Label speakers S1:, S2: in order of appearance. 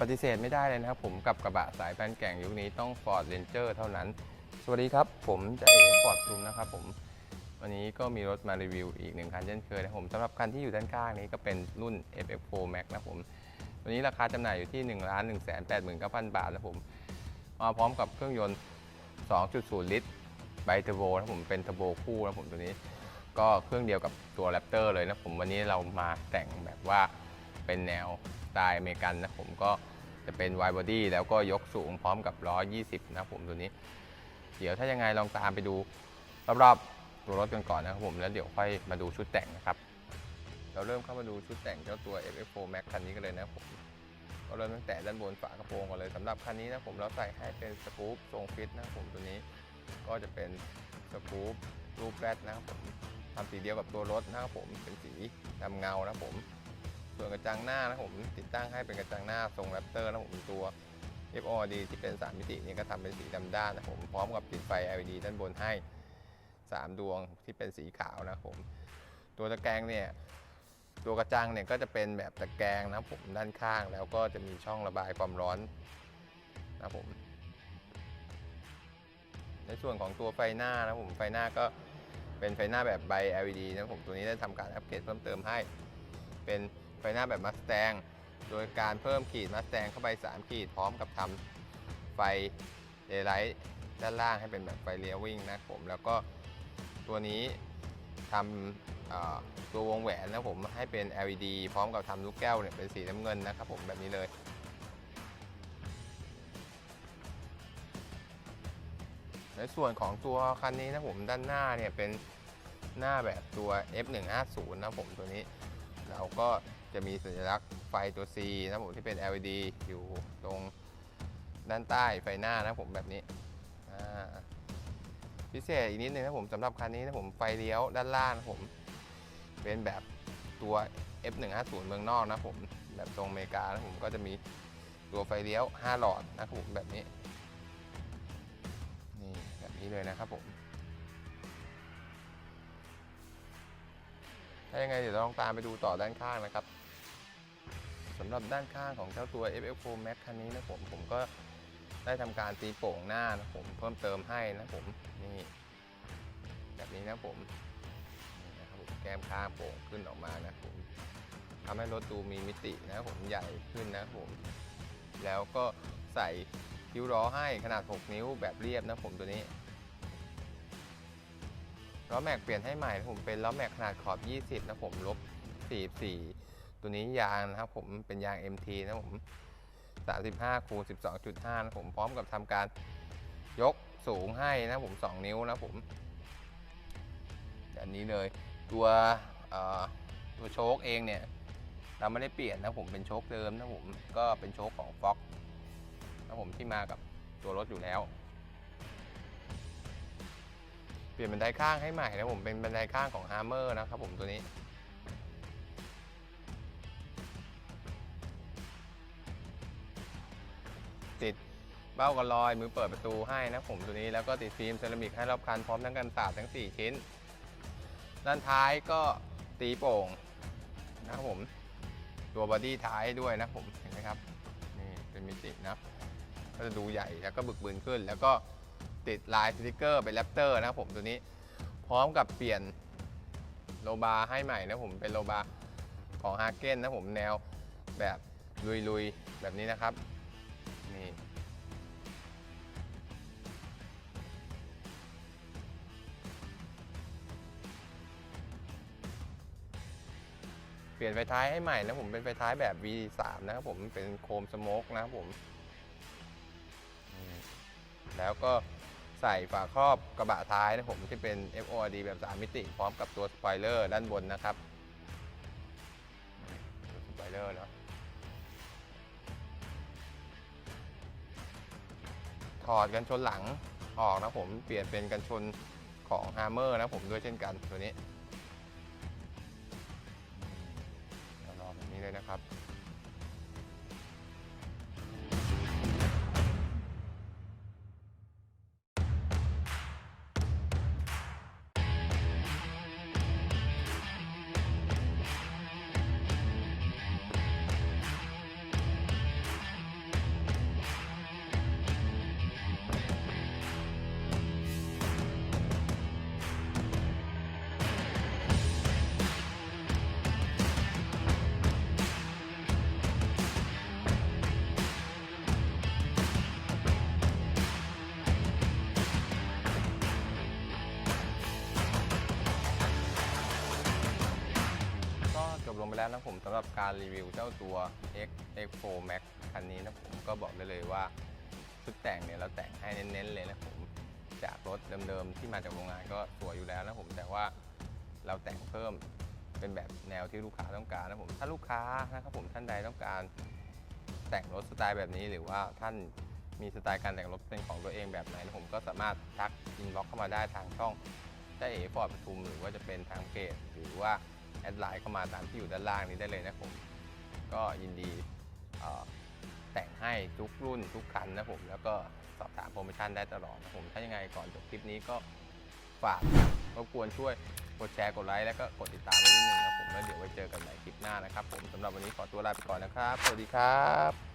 S1: ปฏิเสธไม่ได้เลยนะครับผมกับกระบะสายแฟนแก่งยุคนี้ต้อง Ford Ranger เท่านั้น สวัสดีครับ ผมจะเอ๋ฟอร์ดทุมนะครับผมวันนี้ก็มีรถมารีวิวอีกหนึ่งคันเช่นเคยนะผมสำหรับคันที่อยู่ด้านข้างนี้ก็เป็นรุ่น FF4 Max นะผมวันนี้ราคาจำหน่ายอยู่ที่ 1 1 8 9 0 0 0บาทนะครับผมมาพร้อมกับเครื่องยนต์ 2.0 ลิตรไบเทอร์โบนะผมเป็นเทอร์โบคู่นะผมตัวนี้ก็เครื่องเดียวกับตัวแรปเตอร์เลยนะผมวันนี้เรามาแต่งแบบว่าเป็นแนวสไตล์อเมริกันนะผมก็ จะเป็น wide body แล้วก็ยกสูงพร้อมกับล้อ 20 นะครับผมตัวนี้ เดี๋ยวถ้ายังไงลองตามไปดูรอบๆตัวรถกันก่อนนะครับผมแล้วเดี๋ยวค่อยมาดูชุดแต่งนะครับ เราเริ่มเข้ามาดูชุดแต่งเจ้าตัว FF4 Max คันนี้กันเลยนะครับผมก็เริ่มตั้งแต่ด้านบนฝากระโปรงก่อนเลยสำหรับคันนี้นะผมเราใส่ให้เป็นสกู๊ปทรงฟิตนะครับผมตัวนี้ ก็จะเป็นสกู๊ปรูปแรดนะครับผมทำสีเดียวกับตัวรถนะครับผมเป็นสีดำเงานะครับผม ส่วนกระจังหน้านะผมติดตั้งให้เป็นกระจังหน้าทรงแรปเตอร์นะผมตัว f o d ที่เป็น 3 มิตินี้ก็ทำเป็นสีดำด้านนะผมพร้อมกับติดไฟ LED ด้านบนให้ 3 ดวงที่เป็นสีขาวนะครับผม ตัวตะแกรงเนี่ยตัวกระจังเนี่ยก็จะเป็นแบบตะแกรงนะผมด้านข้างแล้วก็จะมีช่องระบายความร้อนนะครับผม ในส่วนของตัวไฟหน้านะครับผมไฟหน้าก็เป็นไฟหน้าแบบใบ LED นะครับผมตัวนี้ได้ทำการอัปเกรดเพิ่มเติมให้เป็น ฟหน้าแบบมัสแตงโดยการเพิ่มขีดมัสแตงเข้าไป 3 ขีดพร้อมกับทำไฟเดย์ไลท์ด้านล่างให้เป็นแบบไฟเลี้ยววิ่งนะครับผมแล้วก็ตัวนี้ทำตัววงแหวนนะครับผมให้เป็น LED พร้อมกับทำลูกแก้วเนี่ยเป็นสีน้ำเงินนะครับผมแบบนี้เลยในส่วนของตัวคันนี้นะผมด้านหน้าเนี่ยเป็นหน้าแบบตัว F150 นะผมตัวนี้ เราก็ จะมีสัญลักษณ์ไฟตัว C นะผมที่เป็น LED อยู่ตรงด้านใต้ไฟหน้านะผมแบบนี้ พิเศษอีกนิดนึงนะผมสำหรับคันนี้นะผมไฟเลี้ยวด้านล่างผม เป็นแบบตัว F150 เมืองนอกนะผมแบบตรงอเมริกานะผมก็จะมีตัวไฟเลี้ยว 5 หลอดนะครับผมแบบนี้นี่แบบนี้เลยนะครับผมถ้ายังไงเดี๋ยวเราลองตามไปดูต่อด้านข้างนะครับำหรับด้านข้างของเจ้าตัว FF4 Max คันนี้นะผมผมก็ได้ทำการตีโป่งหน้านะผมเพิ่มเติมให้นะผมนี่แบบนี้นะผมนี่นะครับผมแก้มข้างโป่งขึ้นออกมานะผมทำให้รถดูมีมิตินะผมใหญ่ขึ้นนะผม แล้วก็ใส่คิ้วล้อให้ขนาด 6 นิ้วแบบเรียบนะผมตัวนี้ล้อแม็กเปลี่ยนให้ใหม่นะผมเป็นล้อแม็กขนาดขอบ 20 นะผมลบ 44 ตัวนี้ยางนะครับผมเป็นยาง MT นะผม 35คูณ12.5 นะผมพร้อมกับทำการยกสูงให้นะผม 2 นิ้วนะผมแบบนี้เลยตัวตัวโชคเองเนี่ย เราไม่ได้เปลี่ยนนะผมเป็นโชคเดิมนะผมก็เป็นโชคของ Fox นะผมที่มากับตัวรถอยู่แล้ว เปลี่ยนบันไดข้างให้ใหม่นะผมเป็นบันไดข้างของ Hammer นะครับผมตัวนี้ เบ้ากันลอย มือเปิดประตูให้นะผมตัวนี้แล้วก็ติดฟิล์มเซรามิกให้รอบคันพร้อมทั้งกันสาดทั้ง 4 ชิ้น ด้านท้ายก็ตีโป่งนะครับผม ตัวบอดี้ท้ายด้วยนะผมเห็นไหมครับนี่เป็นมิตินะก็จะดูใหญ่แล้วก็บึกบืนขึ้น แล้วก็ติดลายสติกเกอร์เป็นแรปเตอร์นะครับผมตัวนี้พร้อมกับเปลี่ยนโลบาร์ให้ใหม่นะผมเป็นโลบาร์ของฮาเก้นนะผมแนวแบบลุยๆ แบบนี้นะครับนี่ ลี่ยนไฟท้ายให้ใหม่นะผมเป็นไฟท้ายแบบ V3 นะครับผมเป็นโคมสโมกนะครับผม แล้วก็ใส่ฝาครอบกระบะท้ายนะผมที่เป็น FORD แบบ 3 มิติ พร้อมกับตัวสปอยเลอร์ด้านบนนะครับสปอยเลอร์เนาะถอดกันชนหลังออกนะผมเปลี่ยนเป็นกันชนของ Hammer นะผมด้วยเช่นกันตัวนี้ ไปแล้วนะผมสำหรับการรีวิวเจ้าตัว X X4 Max คันนี้นะผมก็บอกได้เลยว่าชุดแต่งเนี่ยเราแต่งให้เน้นๆเลยนะผมจากรถเดิมๆที่มาจากโรงงานก็สวยอยู่แล้วนะผมแต่ว่าเราแต่งเพิ่มเป็นแบบแนวที่ลูกค้าต้องการนะผมถ้าลูกค้านะครับผมท่านใดต้องการแต่งรถสไตล์แบบนี้หรือว่าท่านมีสไตล์การแต่งรถเป็นของตัวเองแบบไหนนะผมก็สามารถทักอินบ็อกเข้ามาได้ทางช่องเจ้าเอฟอร์ดปทุมหรือว่าจะเป็นทางเพจหรือว่า แอดไลน์เข้ามาตามที่อยู่ด้านล่างนี้ได้เลยนะผม ก็ยินดีแต่งให้ทุกรุ่นทุกคันนะผม แล้วก็สอบถามโปรโมชั่นได้ตลอดนะผม ถ้ายังไงก่อนจบคลิปนี้ก็ฝากรบกวนช่วยกดแชร์กดไลค์แล้วก็กดติดตามไว้นิดนึงนะผมแล้วเดี๋ยวไว้เจอกันใหม่คลิปหน้านะครับผมสำหรับวันนี้ขอตัวลาไปก่อนนะครับ สวัสดีครับ